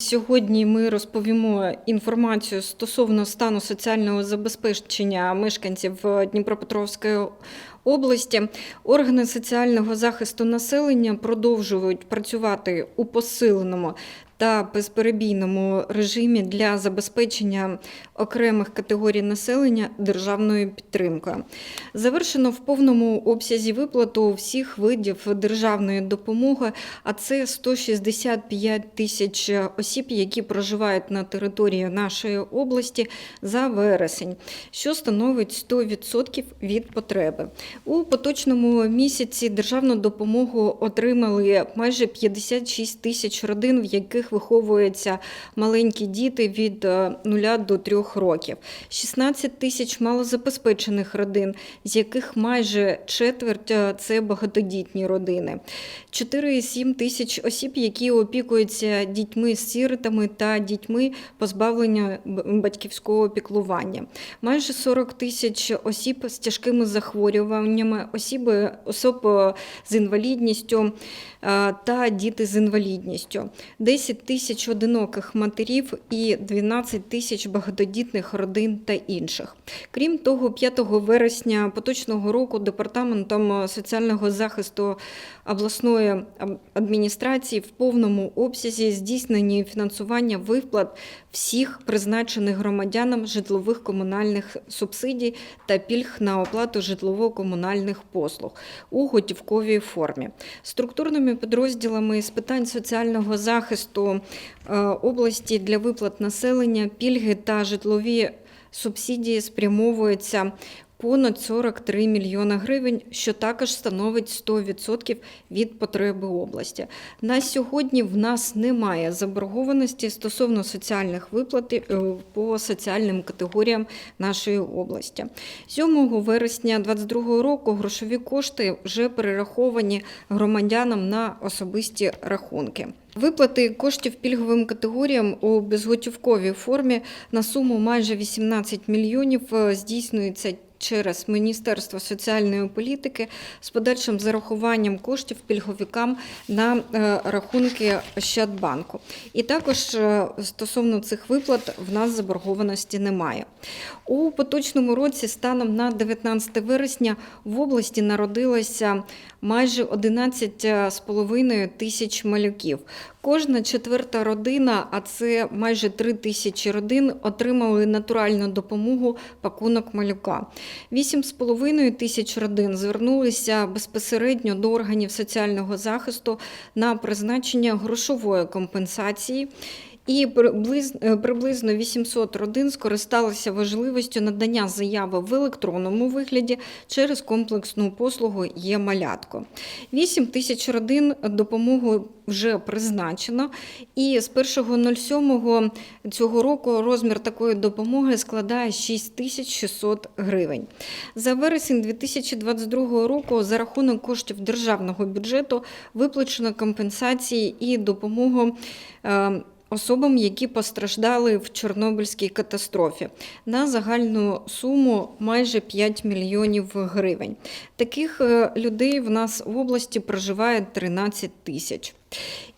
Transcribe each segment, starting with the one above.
Сьогодні ми розповімо інформацію стосовно стану соціального забезпечення мешканців Дніпропетровської області. Органи соціального захисту населення продовжують працювати у посиленому та безперебійному режимі для забезпечення окремих категорій населення державною підтримкою. Завершено в повному обсязі виплату всіх видів державної допомоги, а це 165 тисяч осіб, які проживають на території нашої області за вересень, що становить 100% від потреби. У поточному місяці державну допомогу отримали майже 56 тисяч родин, в яких виховуються маленькі діти від 0 до 3 років, 16 тисяч малозабезпечених родин, з яких майже четверть е, це багатодітні родини, 4,7 тисяч осіб, які опікуються дітьми з сиротами та дітьми позбавлення батьківського піклування, майже 40 тисяч осіб з тяжкими захворюваннями, осіб, особ е, з інвалідністю е, та діти з інвалідністю, 10 тисяч одиноких матерів і 12 тисяч багатодітних родин та інших. Крім того, 5 вересня поточного року департаментом соціального захисту обласної адміністрації в повному обсязі здійснені фінансування виплат всіх призначених громадянам житлових комунальних субсидій та пільг на оплату житлово-комунальних послуг у готівковій формі. Структурними підрозділами з питань соціального захисту е, області для виплат населення пільги та житлові субсидії спрямовуються понад 43 мільйона гривень, що також становить 100% від потреби області. На сьогодні в нас немає заборгованості стосовно соціальних виплат е, по соціальним категоріям нашої області. 7 вересня 2022 року грошові кошти вже перераховані громадянам на особисті рахунки. Виплати коштів пільговим категоріям у безготівковій формі на суму майже 18 мільйонів е, здійснюється через Міністерство соціальної політики з подальшим зарахуванням коштів пільговикам на е, рахунки Ощадбанку. І також е, стосовно цих виплат в нас заборгованості немає. У поточному році станом на 19 вересня в області народилося майже 11,5 тисяч малюків. Кожна четверта родина, а це майже 3 тисячі родин, отримали натуральну допомогу пакунок малюка. 8,5 тисяч родин звернулися безпосередньо до органів соціального захисту на призначення грошової компенсації. І приблизно, е, приблизно 800 родин скористалися важливістю надання заяви в електронному вигляді через комплексну послугу є малятко. 8 тисяч родин допомогу вже призначено, і з 1.07 цього року розмір такої допомоги складає 6600 гривень. За вересень 2022 року за рахунок коштів державного бюджету виплачено компенсації і допомогу. Особам, які постраждали в Чорнобильській катастрофі, на загальну суму майже 5 мільйонів гривень. Таких е, людей в нас в області проживає 13 тисяч.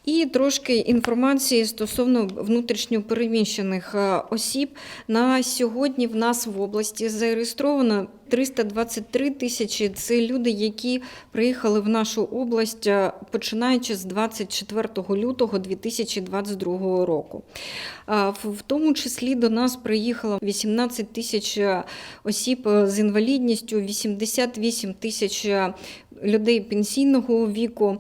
І трошки інформації стосовно внутрішньопереміщених е, осіб. На сьогодні в нас в області зареєстровано 323 тисячі. Це люди, які приїхали в нашу область е, починаючи з 24 лютого 2022 року. В в тому числі до нас приїхало 18 тисяч е, осіб е, з інвалідністю, 88 тисяч е, людей пенсійного віку.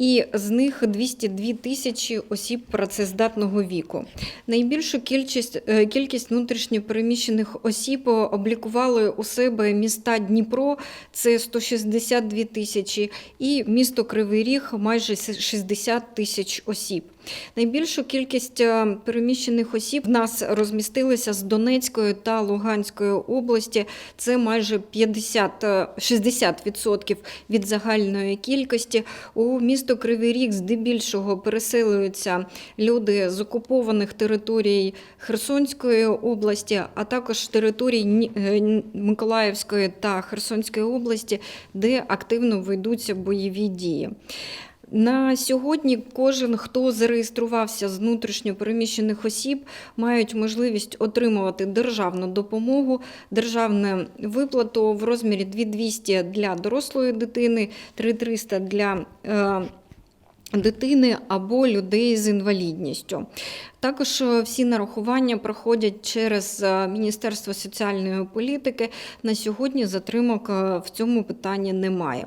І з них 202 тисячі осіб працездатного віку. Найбільшу кількість, е, кількість внутрішньопереміщених осіб облікували у себе міста Дніпро, це 162 тисячі, і місто Кривий Ріг майже 60 тисяч осіб. Найбільшу кількість е, переміщених осіб в нас розмістилися з Донецької та Луганської області. Це майже 50, е, 60% від загальної кількості. У місто Кривий Ріг здебільшого переселюються люди з окупованих територій Херсонської області, а також територій е, Миколаївської та Херсонської області, де активно ведуться бойові дії. На сьогодні кожен, хто зареєструвався з внутрішньо переміщених осіб, мають можливість отримувати державну допомогу, державну виплату в розмірі 2200 для дорослої дитини, 3300 для е, дитини або людей з інвалідністю. Також е, всі нарахування проходять через е, Міністерство соціальної політики. На сьогодні затримок в цьому питанні немає.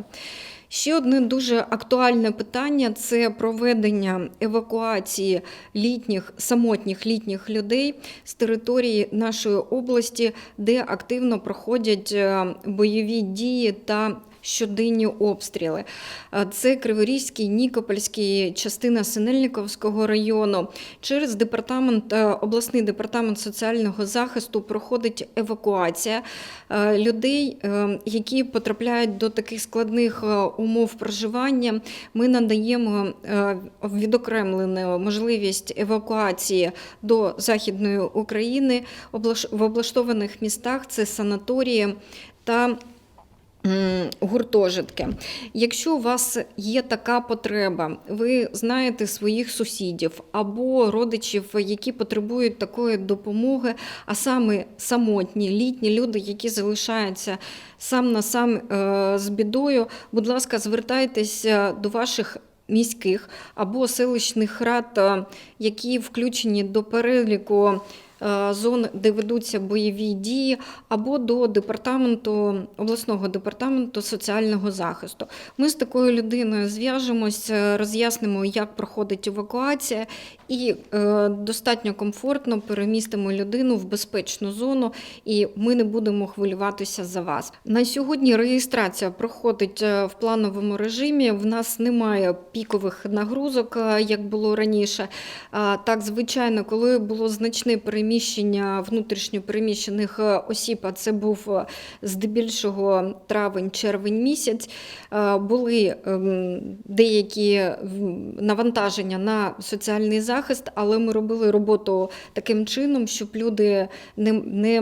Ще одне дуже актуальне питання це проведення евакуації літніх самотніх літніх людей з території нашої області, де активно проходять е, бойові дії та щоденні обстріли. Е, Це Криворізький, Нікопольський, частина Синельниковського району. Через департамент, е, обласний департамент соціального захисту проходить евакуація е, людей, які потрапляють до таких складних умов проживання. Ми надаємо відокремлену можливість евакуації до Західної України в облаштованих містах. Це санаторії та гуртожитки. Якщо у вас є така потреба, ви знаєте своїх сусідів або родичів, які потребують такої допомоги, а саме самотні літні люди, які залишаються сам на сам е, з бідою, будь ласка, звертайтеся до ваших. Міських або селищних рад, е, які включені до переліку зон, де ведуться бойові дії, або до департаменту обласного департаменту соціального захисту. Ми з такою людиною зв'яжемося, роз'яснимо, як проходить евакуація, і е, достатньо комфортно перемістимо людину в безпечну зону, і ми не будемо хвилюватися за вас. На сьогодні реєстрація проходить е, в плановому режимі. В нас немає пікових нагрузок, е, як було раніше. Так, звичайно, коли було значне переміщення внутрішньо переміщених е, осіб, а це був е, здебільшого травень-червень місяць, е, були ем, деякі навантаження на соціальний захист, але ми робили роботу таким чином, щоб люди не, не,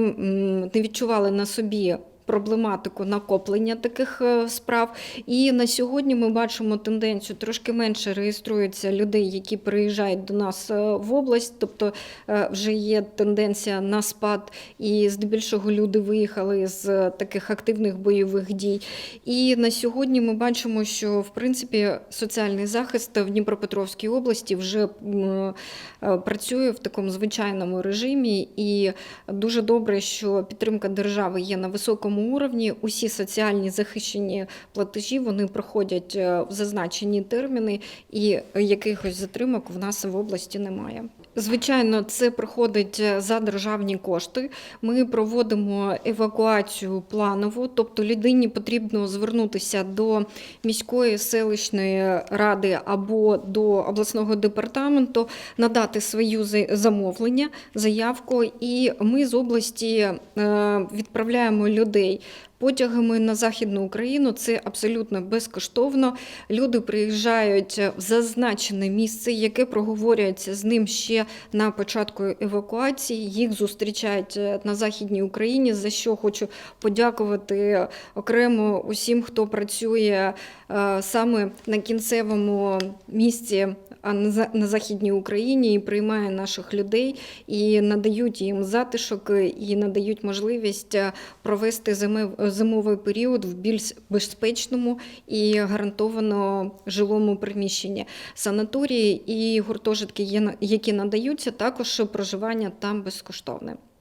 не відчували на собі. Проблематику накоплення таких е, справ. І на сьогодні ми бачимо тенденцію трошки менше реєструється людей, які приїжджають до нас е, в область, тобто е, вже є тенденція на спад, і здебільшого люди виїхали з таких активних бойових дій. І на сьогодні ми бачимо, що в принципі соціальний захист в Дніпропетровській області вже працює в такому звичайному режимі, і дуже добре, що підтримка держави є на високому уровні. Усі соціальні захищені платежі вони проходять е, в зазначені терміни, і якихось затримок в нас в області немає. Звичайно, це проходить е, за державні кошти. Ми проводимо евакуацію планову, тобто людині потрібно звернутися до міської селищної ради або до обласного департаменту, надати свою за- замовлення, заявку, і ми з області е, відправляємо людей. Потягами на Західну Україну це абсолютно безкоштовно. Люди приїжджають в зазначене місце, яке проговорюється з ним ще на початку евакуації. Їх зустрічають е, на Західній Україні, за що хочу подякувати окремо усім, хто працює е, саме на кінцевому місці на За- на Західній Україні і приймає наших людей і надають їм затишок і надають можливість е, провести зимовий період в більш безпечному і гарантовано жилому приміщенні. Санаторії і гуртожитки, які надаються, також проживання там безкоштовне.